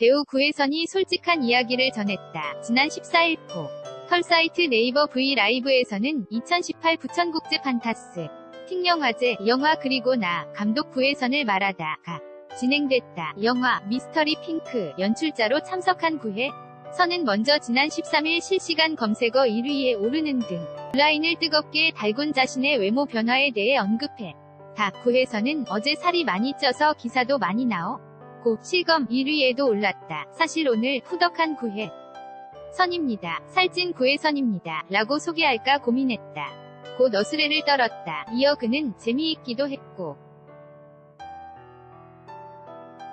배우 구혜선이 솔직한 이야기를 전했다. 지난 14일 포. 털 사이트 네이버 V 라이브에서는 2018 부천국제 판타스 틱영화제 영화 그리고 나 감독 구혜선을 말하다가 진행됐다. 영화 미스터리 핑크 연출자로 참석한 구혜 선은 먼저 지난 13일 실시간 검색어 1위에 오르는 등 온라인을 뜨겁게 달군 자신의 외모 변화에 대해 언급해 다 구혜선은 어제 살이 많이 쪄서 기사도 많이 나오 고 실검 1위에도 올랐다. 사실 오늘 후덕한 구혜 선입니다. 살찐 구혜선입니다. 라고 소개할까 고민했다. 곧 어스레를 떨었다. 이어 그는 재미있기도 했고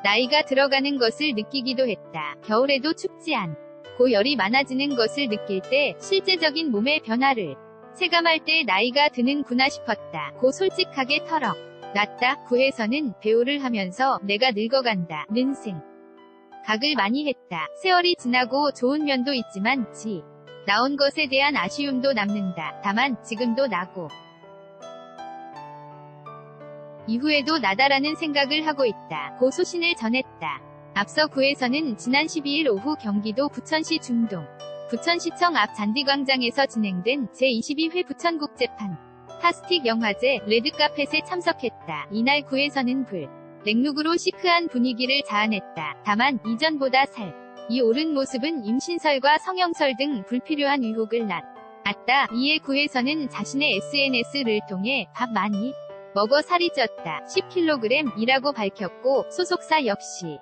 나이가 들어가는 것을 느끼기도 했다. 겨울에도 춥지 않고 열이 많아지는 것을 느낄 때 실제적인 몸의 변화를 체감할 때 나이가 드는구나 싶었다. 고 솔직하게 털어 놨다. 구혜선은 배우를 하면서 내가 늙어간다. 는 생 각을 많이 했다. 세월이 지나고 좋은 면도 있지만 지 나온 것에 대한 아쉬움도 남는다. 다만 지금도 나고 이후에도 나다라는 생각을 하고 있다. 고 소신을 전했다. 앞서 구에서는 지난 12일 오후 경기도 부천시 중동 부천시청 앞 잔디광장에서 진행된 제22회 부천국제판 타스틱 영화제 레드카펫에 참석했다. 이날 구에서는 불 렉룩으로 시크한 분위기를 자아냈다. 다만 이전보다 살 이 오른 모습은 임신설과 성형설 등 불필요한 의혹을 낳았다. 이에 구에서는 자신의 SNS를 통해 밥 많이 먹어 살이 쪘다. 10kg이라고 밝혔고 소속사 역시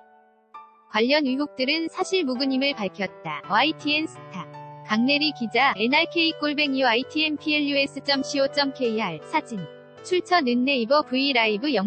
관련 의혹들은 사실 무근임을 밝혔다. YTN 스타 강내리 기자 NRK-골뱅이 YTNPLUS.co.kr 사진. 출처는 네이버 브이라이브 영